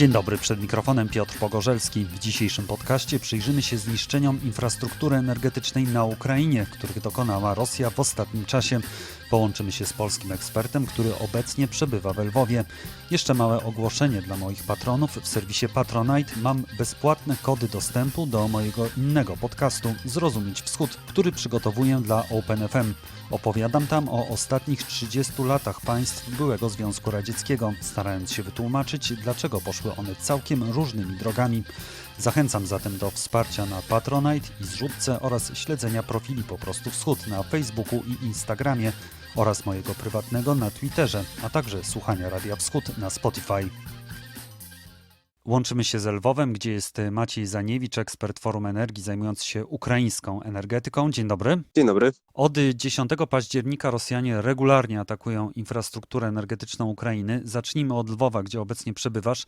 Dzień dobry, przed mikrofonem Piotr Pogorzelski. W dzisiejszym podcaście przyjrzymy się zniszczeniom infrastruktury energetycznej na Ukrainie, których dokonała Rosja w ostatnim czasie. Połączymy się z polskim ekspertem, który obecnie przebywa w Lwowie. Jeszcze małe ogłoszenie dla moich patronów. W serwisie Patronite mam bezpłatne kody dostępu do mojego innego podcastu Zrozumieć Wschód, który przygotowuję dla OpenFM. Opowiadam tam o ostatnich 30 latach państw byłego Związku Radzieckiego, starając się wytłumaczyć, dlaczego poszły one całkiem różnymi drogami. Zachęcam zatem do wsparcia na Patronite i zrzutce oraz śledzenia profili Po prostu Wschód na Facebooku i Instagramie oraz mojego prywatnego na Twitterze, a także słuchania Radia Wschód na Spotify. Łączymy się z Lwowem, gdzie jest Maciej Zaniewicz, ekspert Forum Energii zajmujący się ukraińską energetyką. Dzień dobry. Dzień dobry. Od 10 października Rosjanie regularnie atakują infrastrukturę energetyczną Ukrainy. Zacznijmy od Lwowa, gdzie obecnie przebywasz.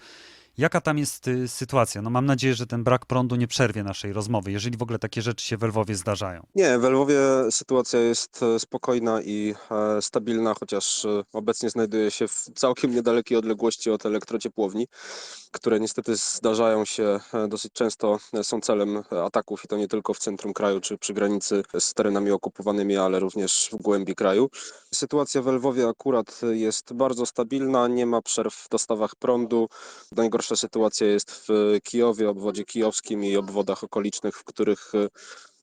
Jaka tam jest y, sytuacja? No mam nadzieję, że ten brak prądu nie przerwie naszej rozmowy, jeżeli w ogóle takie rzeczy się w Lwowie zdarzają. Nie, w Lwowie sytuacja jest e, spokojna i e, stabilna, chociaż e, obecnie znajduje się w całkiem niedalekiej odległości od elektrociepłowni, które niestety zdarzają się dosyć często, są celem ataków i to nie tylko w centrum kraju czy przy granicy z terenami okupowanymi, ale również w głębi kraju. Sytuacja w Lwowie akurat jest bardzo stabilna, nie ma przerw w dostawach prądu. Najgorsza sytuacja jest w Kijowie, obwodzie kijowskim i obwodach okolicznych, w których e,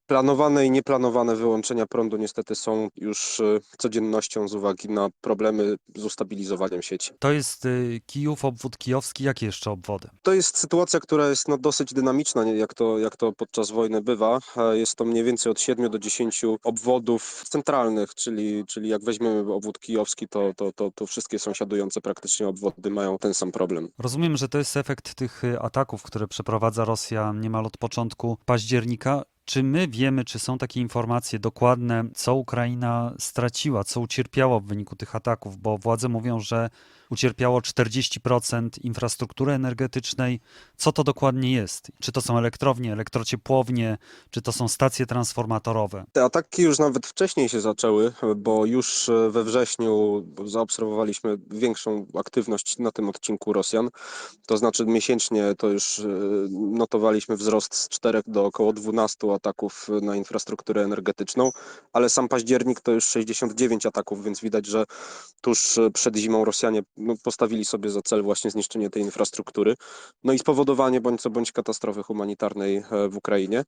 planowane i nieplanowane wyłączenia prądu niestety są już e, codziennością z uwagi na problemy z ustabilizowaniem sieci. To jest y, Kijów, obwód kijowski, jakie jeszcze obwody? To jest sytuacja, która jest no, dosyć dynamiczna, jak to, jak to podczas wojny bywa. E, Jest to mniej więcej od 7 do 10 obwodów centralnych, czyli, czyli jak weźmiemy obwód kijowski, to, to, to, to wszystkie sąsiadujące praktycznie obwody mają ten sam problem. Rozumiem, że to jest efekt tych y, ataków, które przeprowadza Rosja niemal od początku października. Czy my wiemy, czy są takie informacje dokładne, co Ukraina straciła, co ucierpiało w wyniku tych ataków? Bo władze mówią, że ucierpiało 40% infrastruktury energetycznej. Co to dokładnie jest? Czy to są elektrownie, elektrociepłownie, czy to są stacje transformatorowe? Te ataki już nawet wcześniej się zaczęły, bo już we wrześniu zaobserwowaliśmy większą aktywność na tym odcinku Rosjan. To znaczy miesięcznie to już e, notowaliśmy wzrost z 4 do około 12 ataków na infrastrukturę energetyczną, ale sam październik to już 69 ataków, więc widać, że tuż przed zimą Rosjanie no, postawili sobie za cel właśnie zniszczenie tej infrastruktury, no i spowodowanie bądź co bądź katastrofy humanitarnej e, w Ukrainie.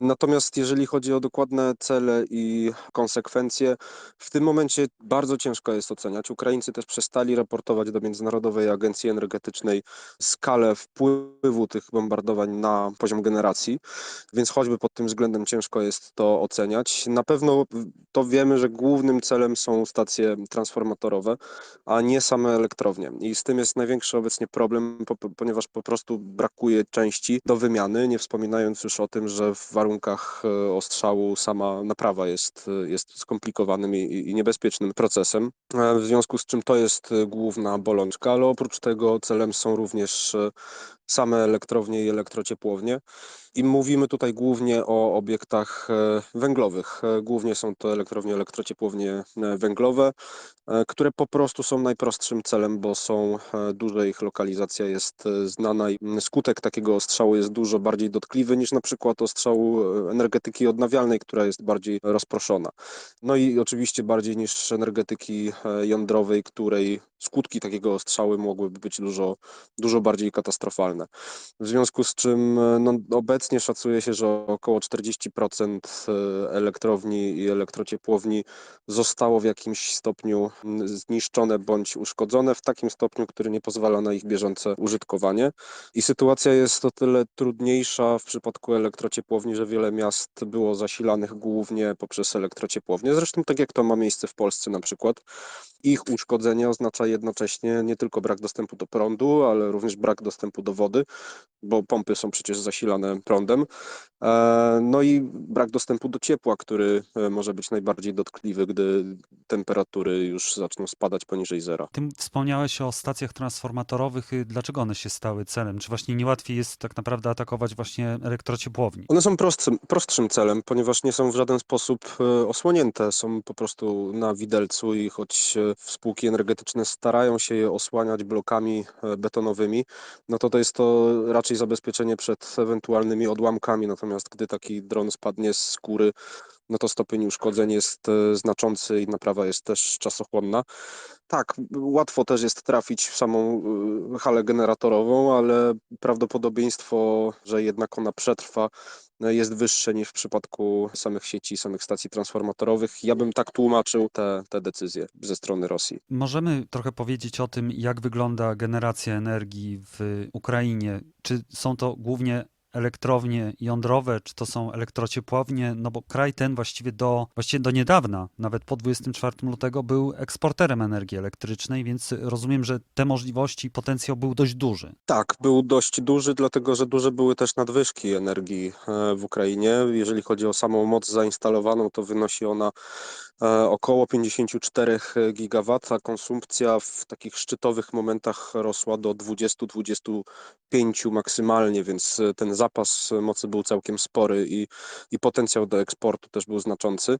Natomiast jeżeli chodzi o dokładne cele i konsekwencje, w tym momencie bardzo ciężko jest oceniać. Ukraińcy też przestali raportować do Międzynarodowej Agencji Energetycznej skalę wpływu tych bombardowań na poziom generacji, więc choćby pod tym względem ciężko jest to oceniać. Na pewno to wiemy, że głównym celem są stacje transformatorowe, a nie same elektrownie. I z tym jest największy obecnie problem, po, po- ponieważ po prostu brakuje części do wymiany, nie wspominając już o tym, że w warunkach e, ostrzału sama naprawa jest, jest skomplikowanym i, i niebezpiecznym procesem, e, w związku z czym to jest e, główna bolączka, ale oprócz tego celem są również same elektrownie i elektrociepłownie. I mówimy tutaj głównie o obiektach e, węglowych. E, Głównie są to elektrownie, elektrociepłownie e, węglowe, które po prostu są najprostszym celem, bo są duże, ich lokalizacja jest znana i skutek takiego ostrzału jest dużo bardziej dotkliwy niż na przykład ostrzału energetyki odnawialnej, która jest bardziej rozproszona. No i oczywiście bardziej niż energetyki jądrowej, której skutki takiego ostrzału mogłyby być dużo, dużo bardziej katastrofalne. W związku z czym e, no, obecnie szacuje się, że około 40% e, elektrowni i elektrociepłowni zostało w jakimś stopniu zniszczone bądź uszkodzone, w takim stopniu, który nie pozwala na ich bieżące użytkowanie. I sytuacja jest o tyle trudniejsza w przypadku elektrociepłowni, że wiele miast było zasilanych głównie poprzez elektrociepłownie. Zresztą tak jak to ma miejsce w Polsce na przykład. Ich uszkodzenie oznacza jednocześnie nie tylko brak dostępu do prądu, ale również brak dostępu do wody. bo pompy są przecież zasilane prądem. E, No i brak dostępu do ciepła, który e, może być najbardziej dotkliwy, gdy temperatury już zaczną spadać poniżej zera. Tym wspomniałeś o stacjach transformatorowych. Dlaczego one się stały celem? Czy właśnie nie łatwiej jest tak naprawdę atakować właśnie elektrociepłowni? One są prostszym, prostszym celem, ponieważ nie są w żaden sposób e, osłonięte, są po prostu na widelcu i choć e, spółki energetyczne starają się je osłaniać blokami betonowymi, no to to jest to raczej zabezpieczenie przed ewentualnymi odłamkami, natomiast gdy taki dron spadnie z góry, no to stopień uszkodzeń jest e, znaczący i naprawa jest też czasochłonna. Tak, łatwo też jest trafić w samą e, halę generatorową, ale prawdopodobieństwo, że jednak ona przetrwa, e, jest wyższe niż w przypadku samych sieci, samych stacji transformatorowych. Ja bym tak tłumaczył te, te decyzje ze strony Rosji. Możemy trochę powiedzieć o tym, jak wygląda generacja energii w Ukrainie. Czy są to głównie elektrownie jądrowe, czy to są elektrociepłownie? No bo kraj ten właściwie do, właściwie do niedawna, nawet po 24 lutego, był eksporterem energii elektrycznej, więc rozumiem, że te możliwości i potencjał był dość duży. Tak, był dość duży, dlatego że duże były też nadwyżki energii e, w Ukrainie. Jeżeli chodzi o samą moc zainstalowaną, to wynosi ona około 54 gigawat, a konsumpcja w takich szczytowych momentach rosła do 20-25 maksymalnie, więc e, ten zapas mocy był całkiem spory i, i potencjał do eksportu też był znaczący.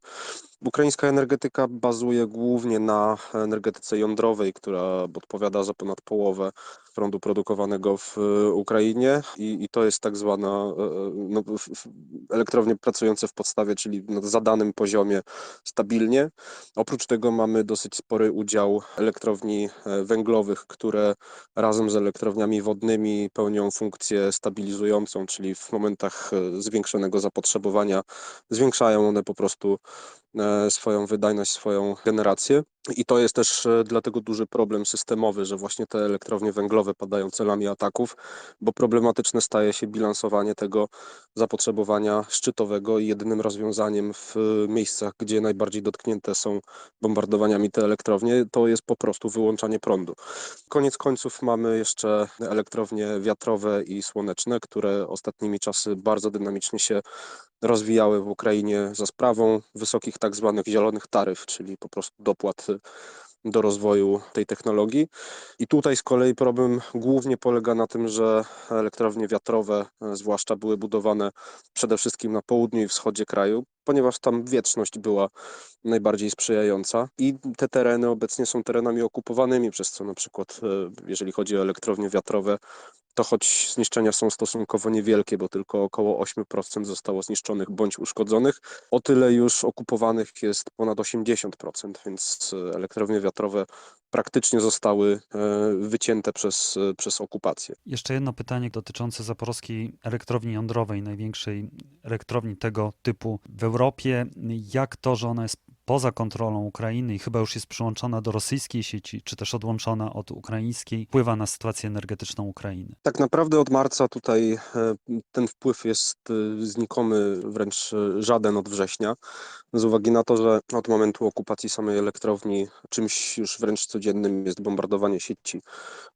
Ukraińska energetyka bazuje głównie na energetyce jądrowej, która odpowiada za ponad połowę prądu produkowanego w e, Ukrainie i, i to jest tak zwana e, no, w- w- elektrownie pracujące w podstawie, czyli na zadanym poziomie stabilnie. Oprócz tego mamy dosyć spory udział elektrowni e, węglowych, które razem z elektrowniami wodnymi pełnią funkcję stabilizującą, czyli w momentach e, zwiększonego zapotrzebowania zwiększają one po prostu e, swoją wydajność, swoją generację. I to jest też e, dlatego duży problem systemowy, że właśnie te elektrownie węglowe padają celami ataków, bo problematyczne staje się bilansowanie tego zapotrzebowania szczytowego i jedynym rozwiązaniem w miejscach, gdzie najbardziej dotknięte są bombardowaniami te elektrownie, to jest po prostu wyłączanie prądu. Koniec końców mamy jeszcze elektrownie wiatrowe i słoneczne, które ostatnimi czasy bardzo dynamicznie się rozwijały w Ukrainie za sprawą wysokich tak zwanych zielonych taryf, czyli po prostu dopłat do rozwoju tej technologii. I tutaj z kolei problem głównie polega na tym, że elektrownie wiatrowe, e, zwłaszcza były budowane przede wszystkim na południu i wschodzie kraju, ponieważ tam wieczność była najbardziej sprzyjająca i te tereny obecnie są terenami okupowanymi, przez co na przykład e, jeżeli chodzi o elektrownie wiatrowe, to choć zniszczenia są stosunkowo niewielkie, bo tylko około 8% zostało zniszczonych bądź uszkodzonych, o tyle już okupowanych jest ponad 80%, więc e, elektrownie wiatrowe praktycznie zostały e, wycięte przez, e, przez okupację. Jeszcze jedno pytanie dotyczące zaporowskiej elektrowni jądrowej, największej elektrowni tego typu w Europie. Jak to, że ona jest poza kontrolą Ukrainy i chyba już jest przyłączona do rosyjskiej sieci, czy też odłączona od ukraińskiej, wpływa na sytuację energetyczną Ukrainy? Tak naprawdę od marca tutaj e, ten wpływ jest znikomy, wręcz żaden od września, z uwagi na to, że od momentu okupacji samej elektrowni czymś już wręcz codziennym jest bombardowanie sieci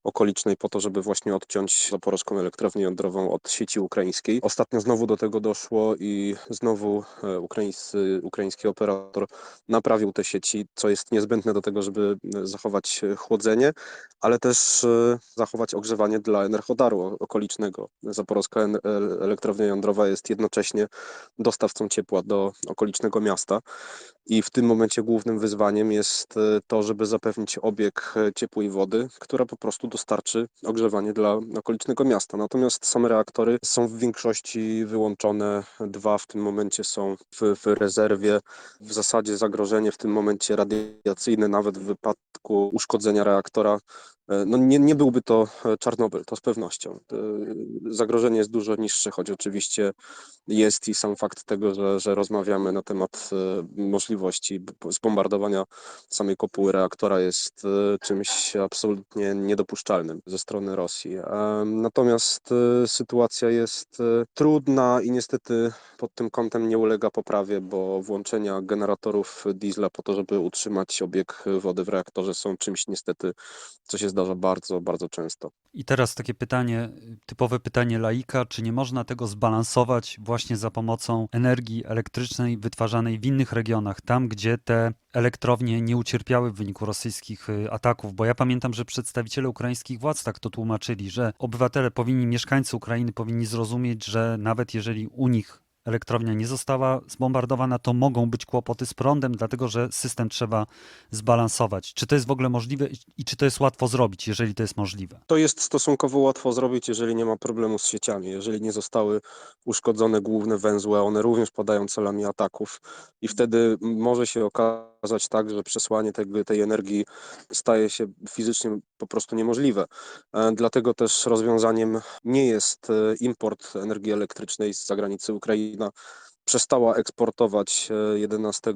okolicznej po to, żeby właśnie odciąć zaporowską elektrownię jądrową od sieci ukraińskiej. Ostatnio znowu do tego doszło i znowu e, ukraińscy, ukraiński operator naprawił te sieci, co jest niezbędne do tego, żeby e, zachować chłodzenie, ale też e, zachować ogrzewanie dla Enerhodaru o- okolicznego. E- elektrownia jądrowa jest jednocześnie dostawcą ciepła do okolicznego miasta tá? I w tym momencie głównym wyzwaniem jest e, to, żeby zapewnić obieg e, ciepłej wody, która po prostu dostarczy ogrzewanie dla okolicznego miasta. Natomiast same reaktory są w większości wyłączone. Dwa w tym momencie są w, w rezerwie. W zasadzie zagrożenie w tym momencie radiacyjne, nawet w wypadku uszkodzenia reaktora, e, no nie, nie byłby to Czarnobyl, to z pewnością. Zagrożenie jest dużo niższe, choć oczywiście jest i sam fakt tego, że, że rozmawiamy na temat e, możliwości zbombardowania samej kopuły reaktora jest e, czymś absolutnie niedopuszczalnym ze strony Rosji. E, Natomiast e, sytuacja jest trudna i niestety pod tym kątem nie ulega poprawie, bo włączenia generatorów diesla po to, żeby utrzymać obieg wody w reaktorze są czymś niestety, co się zdarza bardzo, bardzo często. I teraz takie pytanie, typowe pytanie laika, czy nie można tego zbalansować właśnie za pomocą energii elektrycznej wytwarzanej w innych regionach, tam gdzie te elektrownie nie ucierpiały w wyniku rosyjskich y, ataków? Bo ja pamiętam, że przedstawiciele ukraińskich władz tak to tłumaczyli, że obywatele powinni, mieszkańcy Ukrainy powinni zrozumieć, że nawet jeżeli u nich elektrownia nie została zbombardowana, to mogą być kłopoty z prądem, dlatego że system trzeba zbalansować. Czy to jest w ogóle możliwe i czy to jest łatwo zrobić, jeżeli to jest możliwe? To jest stosunkowo łatwo zrobić, jeżeli nie ma problemu z sieciami, jeżeli nie zostały uszkodzone główne węzły, one również padają celami ataków i wtedy może się okazać tak, że przesłanie tego, tej energii staje się fizycznie po prostu niemożliwe. E, Dlatego też rozwiązaniem nie jest e, import energii elektrycznej z zagranicy. Ukraina przestała eksportować e, 11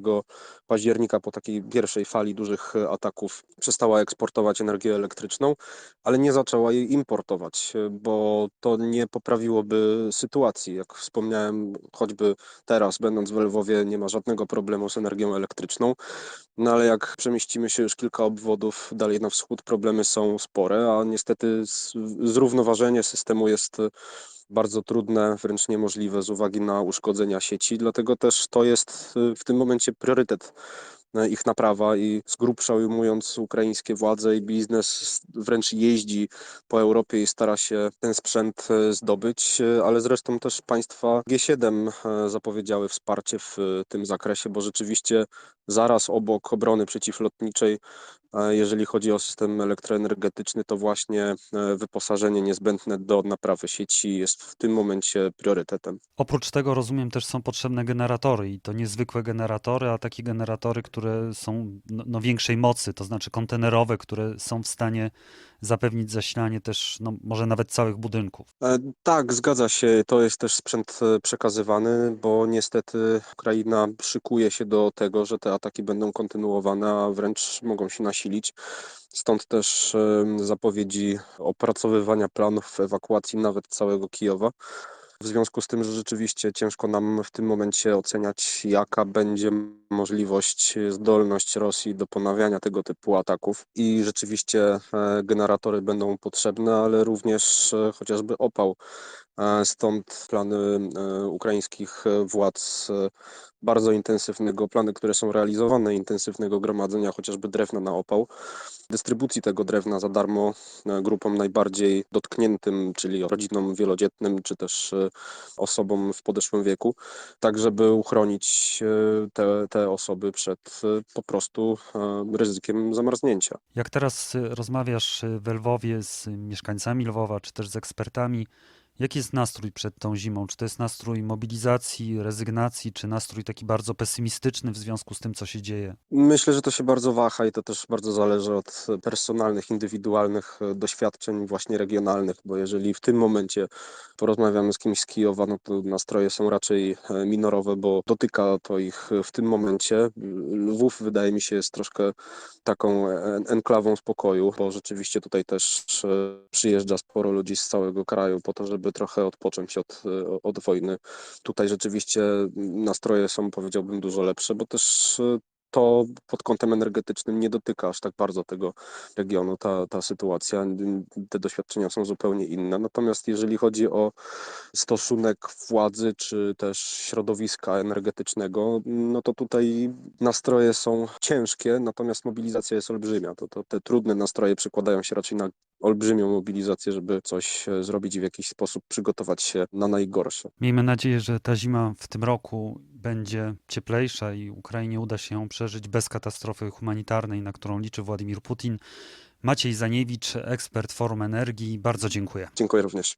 października po takiej pierwszej fali dużych e, ataków, przestała eksportować energię elektryczną, ale nie zaczęła jej importować, e, bo to nie poprawiłoby sytuacji. Jak wspomniałem, choćby teraz, będąc w Lwowie, nie ma żadnego problemu z energią elektryczną, no ale jak przemieścimy się już kilka obwodów dalej na wschód, problemy są spore, a niestety zrównoważenie systemu jest e, bardzo trudne, wręcz niemożliwe z uwagi na uszkodzenia sieci, dlatego też to jest y, w tym momencie priorytet ich naprawa i z grubsza ujmując ukraińskie władze i biznes wręcz jeździ po Europie i stara się ten sprzęt e, zdobyć, e, ale zresztą też państwa G7 e, zapowiedziały wsparcie w tym zakresie, bo rzeczywiście zaraz obok obrony przeciwlotniczej jeżeli chodzi o system elektroenergetyczny, to właśnie wyposażenie niezbędne do naprawy sieci jest w tym momencie priorytetem. Oprócz tego rozumiem też są potrzebne generatory i to niezwykłe generatory, a takie generatory, które są no, no większej mocy, to znaczy kontenerowe, które są w stanie zapewnić zasilanie też no, może nawet całych budynków. E, Tak, zgadza się. To jest też sprzęt e, przekazywany, bo niestety Ukraina szykuje się do tego, że te ataki będą kontynuowane, a wręcz mogą się nasilić. Stąd też zapowiedzi opracowywania planów ewakuacji nawet całego Kijowa. W związku z tym, że rzeczywiście ciężko nam w tym momencie oceniać, jaka będzie możliwość, zdolność Rosji do ponawiania tego typu ataków. I rzeczywiście e, generatory będą potrzebne, ale również e, chociażby opał. E, Stąd plany e, ukraińskich e, władz bardzo intensywnego, plany, które są realizowane, intensywnego gromadzenia chociażby drewna na opał, dystrybucji tego drewna za darmo grupom najbardziej dotkniętym, czyli rodzinom wielodzietnym, czy też osobom w podeszłym wieku, tak żeby uchronić te, te osoby przed po prostu ryzykiem zamarznięcia. Jak teraz rozmawiasz w Lwowie z mieszkańcami Lwowa, czy też z ekspertami, jaki jest nastrój przed tą zimą? Czy to jest nastrój mobilizacji, rezygnacji, czy nastrój taki bardzo pesymistyczny w związku z tym, co się dzieje? Myślę, że to się bardzo waha i to też bardzo zależy od personalnych, indywidualnych e, doświadczeń właśnie regionalnych, bo jeżeli w tym momencie porozmawiamy z kimś z Kijowa, no to nastroje są raczej e, minorowe, bo dotyka to ich w tym momencie. Lwów wydaje mi się jest troszkę taką en- enklawą spokoju, bo rzeczywiście tutaj też e, przyjeżdża sporo ludzi z całego kraju po to, żeby trochę odpocząć od, e, od wojny. Tutaj rzeczywiście nastroje są, powiedziałbym, dużo lepsze, bo też e, to pod kątem energetycznym nie dotyka aż tak bardzo tego regionu, ta, ta sytuacja. Te doświadczenia są zupełnie inne. Natomiast jeżeli chodzi o stosunek władzy czy też środowiska energetycznego, no to tutaj nastroje są ciężkie, natomiast mobilizacja jest olbrzymia. To, to te trudne nastroje przekładają się raczej na olbrzymią mobilizację, żeby coś e, zrobić i w jakiś sposób przygotować się na najgorsze. Miejmy nadzieję, że ta zima w tym roku będzie cieplejsza i Ukrainie uda się ją przeżyć bez katastrofy humanitarnej, na którą liczy Władimir Putin. Maciej Zaniewicz, ekspert Forum Energii, bardzo dziękuję. Dziękuję również.